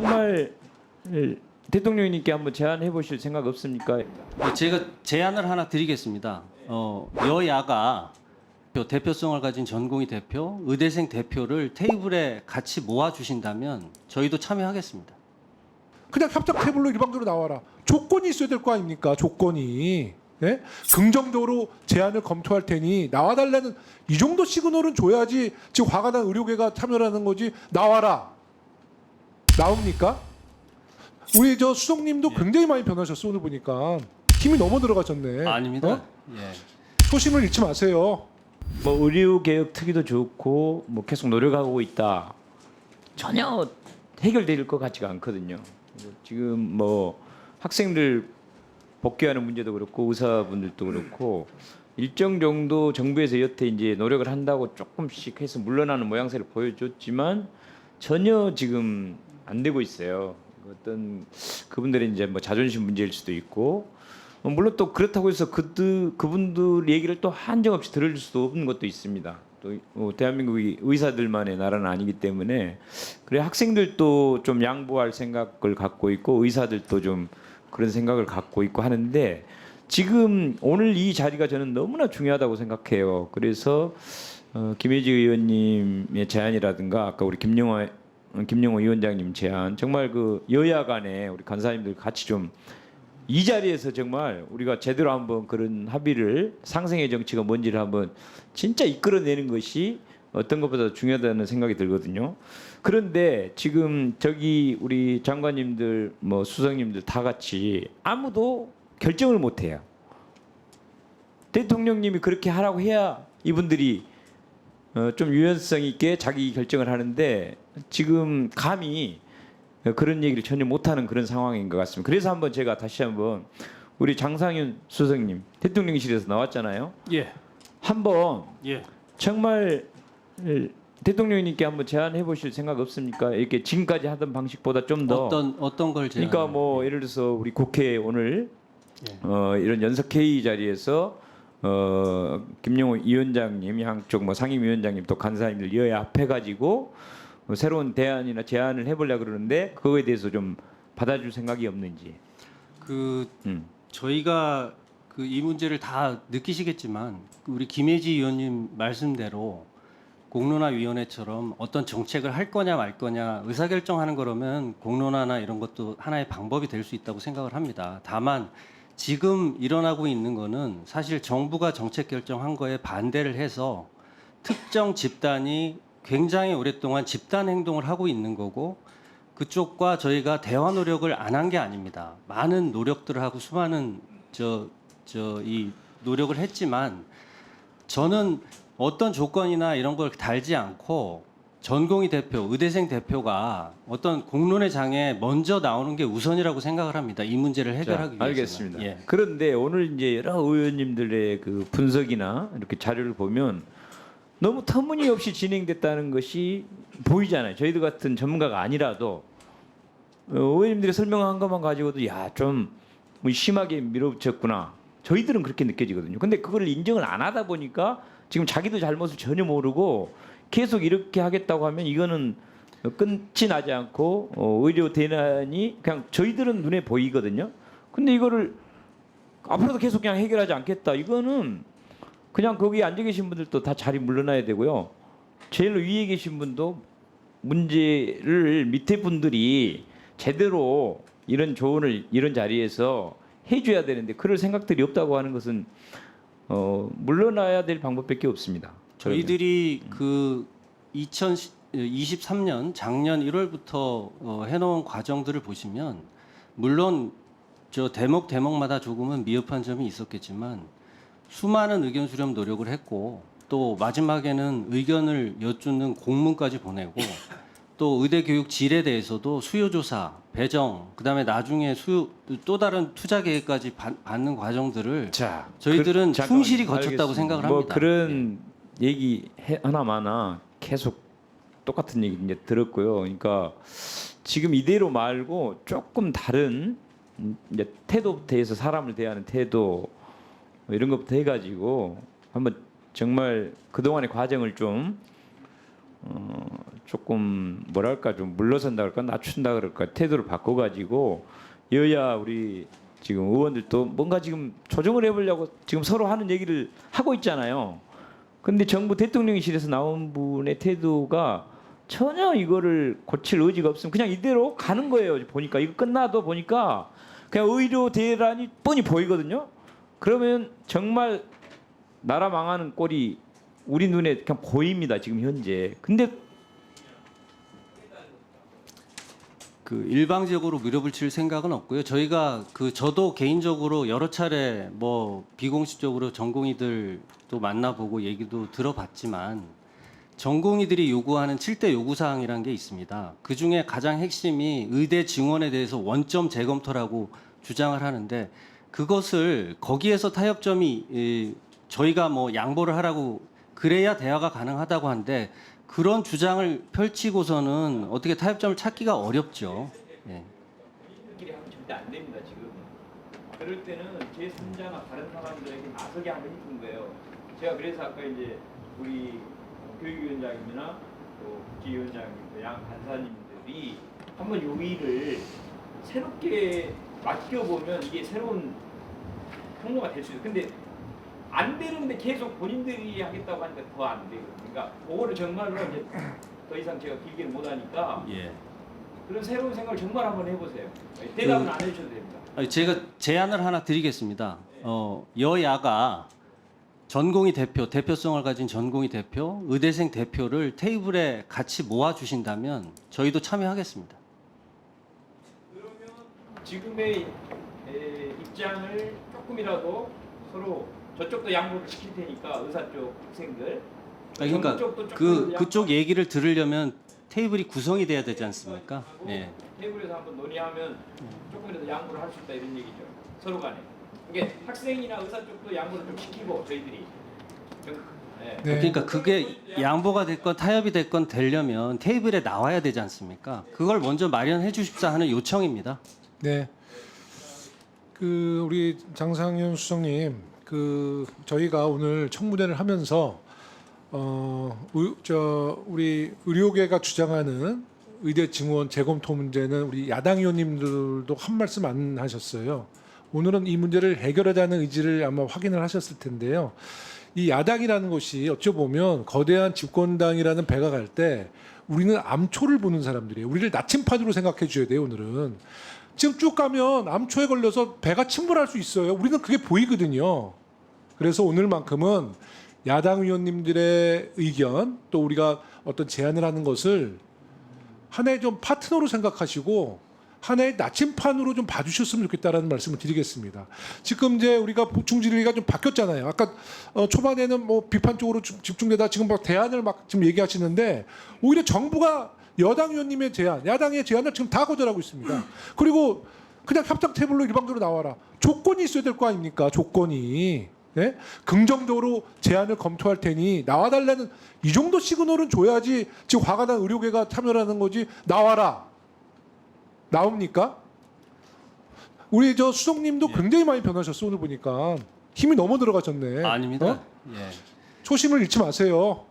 정말 대통령님께 한번 제안해 보실 생각 없습니까? 네, 제가 제안을 하나 드리겠습니다. 어, 여야가 표- 대표성을 가진 전공의 대표, 의대생 대표를 테이블에 같이 모아 주신다면 저희도 참여하겠습니다. 그냥 협작 테이블로 일방적으로 나와라. 조건이 있어야 될 거 아닙니까? 조건이. 예? 긍정적으로 제안을 검토할 테니 나와달라는 이 정도 시그널은 줘야지 지금 화가 난 의료계가 참여하는 거지 나와라 나옵니까? 우리 저 수석님도 굉장히 많이 변하셨어 오늘 보니까 힘이 너무 들어가셨네. 아닙니다. 어? 예. 초심을 잃지 마세요. 뭐 의료 개혁 특위도 좋고 뭐 계속 노력하고 있다. 전혀 해결될 것 같지가 않거든요. 지금 뭐 학생들 복귀하는 문제도 그렇고 의사분들도 그렇고 일정 정도 정부에서 여태 이제 노력을 한다고 조금씩 해서 물러나는 모양새를 보여줬지만 전혀 지금 안 되고 있어요. 어떤 그분들의 이제 뭐 자존심 문제일 수도 있고 어, 물론 또 그렇다고 해서 그들 그분들 얘기를 또 한정없이 들을 수도 없는 것도 있습니다. 또 어, 대한민국이 의사들만의 나라는 아니기 때문에 그래 학생들도 좀 양보할 생각을 갖고 있고 의사들도 좀 그런 생각을 갖고 있고 하는데 지금 오늘 이 자리가 저는 너무나 중요하다고 생각해요. 그래서 어, 김혜지 의원님의 제안이라든가 아까 우리 김영호 어, 김영호 위원장님 제안 정말 그 여야 간에 우리 간사님들 같이 좀 이 자리에서 정말 우리가 제대로 한번 그런 합의를 상생의 정치가 뭔지를 한번 진짜 이끌어내는 것이 어떤 것보다 중요하다는 생각이 들거든요. 그런데 지금 저기 우리 장관님들 뭐 수석님들 다 같이 아무도 결정을 못 해요. 대통령님이 그렇게 하라고 해야 이분들이 어, 좀 유연성 있게 자기 결정을 하는데 지금 감히 그런 얘기를 전혀 못하는 그런 상황인 것 같습니다. 그래서 한번 제가 다시 한번 우리 장상윤 수석님 대통령실에서 나왔잖아요. 예. 한번 예. 정말 대통령님께 한번 제안해 보실 생각 없습니까? 이렇게 지금까지 하던 방식보다 좀 더 어떤 어떤 걸 제안? 그러니까 뭐 예를 들어서 우리 국회 오늘 예. 어, 이런 연석 회의 자리에서 어, 김용호 위원장님 양쪽 뭐 상임위원장님 또 간사님들 여야 합해 가지고 뭐 새로운 대안이나 제안을 해보려 고 그러는데 그거에 대해서 좀 받아줄 생각이 없는지. 그 음. 저희가 그 이 문제를 다 느끼시겠지만 그 우리 김혜지 의원님 말씀대로 공론화위원회처럼 어떤 정책을 할 거냐 말 거냐 의사결정하는 거라면 공론화나 이런 것도 하나의 방법이 될 수 있다고 생각을 합니다. 다만 지금 일어나고 있는 거는 사실 정부가 정책 결정한 거에 반대를 해서 특정 집단이 굉장히 오랫동안 집단 행동을 하고 있는 거고 그쪽과 저희가 대화 노력을 안 한 게 아닙니다. 많은 노력들을 하고 수많은 저 저 이 노력을 했지만 저는 어떤 조건이나 이런 걸 달지 않고 전공의 대표, 의대생 대표가 어떤 공론의 장에 먼저 나오는 게 우선이라고 생각을 합니다. 이 문제를 해결하기 자, 위해서. 알겠습니다. 예. 그런데 오늘 이제 여러 의원님들의 그 분석이나 이렇게 자료를 보면 너무 터무니없이 진행됐다는 것이 보이잖아요. 저희들 같은 전문가가 아니라도 어, 의원님들이 설명한 것만 가지고도 야좀 뭐 심하게 밀어붙였구나. 저희들은 그렇게 느껴지거든요. 근데 그걸 인정을 안 하다 보니까 지금 자기도 잘못을 전혀 모르고 계속 이렇게 하겠다고 하면 이거는 끝이 나지 않고 어, 의료 대난이 그냥 저희들은 눈에 보이거든요. 근데 이거를 앞으로도 계속 그냥 해결하지 않겠다. 이거는 그냥 거기 앉아 계신 분들도 다 자리 물러나야 되고요. 제일 위에 계신 분도 문제를 밑에 분들이 제대로 이런 조언을 이런 자리에서 해줘야 되는데 그럴 생각들이 없다고 하는 것은 어, 물러나야 될 방법밖에 없습니다. 저희들이 그 2023년 작년 1월부터 어, 해놓은 과정들을 보시면 물론 저 대목 대목마다 조금은 미흡한 점이 있었겠지만 수많은 의견 수렴 노력을 했고 또 마지막에는 의견을 여쭙는 공문까지 보내고 또 의대 교육 질에 대해서도 수요 조사, 배정, 그다음에 나중에 수요 또 다른 투자 계획까지 받- 받는 과정들을 자, 저희들은 그- 잠깐만요. 충실히 거쳤다고 알겠습니다. 생각을 뭐 합니다. 그런 얘기 해- 하나마나 계속 똑같은 얘기 이제 들었고요. 그러니까 지금 이대로 말고 조금 다른 음, 이제 태도부터 해서 사람을 대하는 태도 뭐 이런 것부터 해가지고 한번 정말 그 동안의 과정을 좀 어, 조금 뭐랄까 좀 물러선다 그럴까 낮춘다 그럴까 태도를 바꿔가지고 여야 우리 지금 의원들도 뭔가 지금 조정을 해보려고 지금 서로 하는 얘기를 하고 있잖아요. 근데 정부 대통령실에서 나온 분의 태도가 전혀 이거를 고칠 의지가 없으면 그냥 이대로 가는 거예요. 보니까 이거 끝나도 보니까 그냥 의료 대란이 뻔히 보이거든요. 그러면 정말 나라 망하는 꼴이 우리 눈에 그냥 보입니다. 지금 현재. 근데 그 일방적으로 무료불칠 생각은 없고요. 저희가 그 저도 개인적으로 여러 차례 뭐 비공식적으로 전공의들도 만나보고 얘기도 들어봤지만 전공의들이 요구하는 7대 요구 사항이라는 게 있습니다. 그 중에 가장 핵심이 의대 증원에 대해서 원점 재검토라고 주장을 하는데 그것을 거기에서 타협점이 이, 저희가 뭐 양보를 하라고 그래야 대화가 가능하다고 하는데 그런 주장을 펼치고서는 어떻게 타협점을 찾기가 어렵죠. 예. 끼리 절대 안 됩니다 지금. 그럴 때는 제 3자나 다른 사람들에게 나서게 하면 힘든 거예요. 제가 그래서 아까 이제 우리 교육위원장님이나 또 국기위원장님, 또양 간사님들이 한번 요 일을 새롭게 맡겨보면 이게 새로운 통로가 될 수 있어요. 근데 안 되는데 계속 본인들이 하겠다고 하니까 더 안 돼요. 그러니까 그거를 정말로 이제 더 이상 제가 길게는 못 하니까 예. 그런 새로운 생각을 정말 한번 해보세요. 대답은 안 해주셔도 됩니다. 아니, 제가 제안을 하나 드리겠습니다. 어, 여야가 전공의 대표, 대표성을 가진 전공의 대표, 의대생 대표를 테이블에 같이 모아 주신다면 저희도 참여하겠습니다. 지금의 에, 입장을 조금이라도 서로 저쪽도 양보를 시킬 테니까 의사 쪽 학생들 아니, 그러니까 쪽도 그 조금 그쪽 얘기를 들으려면 테이블이 구성이 돼야 되지 않습니까? 예. 테이블에서 한번 논의하면 조금이라도 양보를 할 수 있다 이런 얘기죠. 서로 간에. 이게 학생이나 의사 쪽도 양보를 좀 시키고 저희들이. 좀, 네. 네. 그러니까 그게 양보가 됐건 타협이 됐건 되려면 테이블에 나와야 되지 않습니까? 그걸 먼저 마련해 주십사 하는 요청입니다. 네. 그 우리 장상현 수석님, 그 저희가 오늘 청문회를 하면서 어, 의, 저 우리 의료계가 주장하는 의대 증원 재검토 문제는 우리 야당 의원님들도 한 말씀 안 하셨어요. 오늘은 이 문제를 해결하자는 의지를 아마 확인을 하셨을 텐데요. 이 야당이라는 것이 어찌 보면 거대한 집권당이라는 배가 갈 때 우리는 암초를 보는 사람들이에요. 우리를 나침판으로 생각해 줘야 돼요, 오늘은. 지금 쭉 가면 암초에 걸려서 배가 침몰할 수 있어요. 우리는 그게 보이거든요. 그래서 오늘만큼은 야당 의원님들의 의견 또 우리가 어떤 제안을 하는 것을 하나의 좀 파트너로 생각하시고 하나의 나침판으로 좀 봐주셨으면 좋겠다라는 말씀을 드리겠습니다. 지금 이제 우리가 보충 질의가 좀 바뀌었잖아요. 아까 어, 초반에는 뭐 비판 쪽으로 좀 집중되다 지금 막 대안을 막 지금 얘기하시는데 오히려 정부가 여당 의원님의 제안, 야당의 제안을 지금 다 거절하고 있습니다. 그리고 그냥 협상 테이블로 일방적으로 나와라. 조건이 있어야 될 거 아닙니까? 조건이. 예? 긍정적으로 제안을 검토할 테니 나와달라는 이 정도 시그널은 줘야지 지금 화가 난 의료계가 참여하는 거지 나와라 나옵니까? 우리 저 수석님도 굉장히 많이 변하셨어 오늘 보니까 힘이 너무 들어가셨네. 아닙니다. 어? 예. 초심을 잃지 마세요.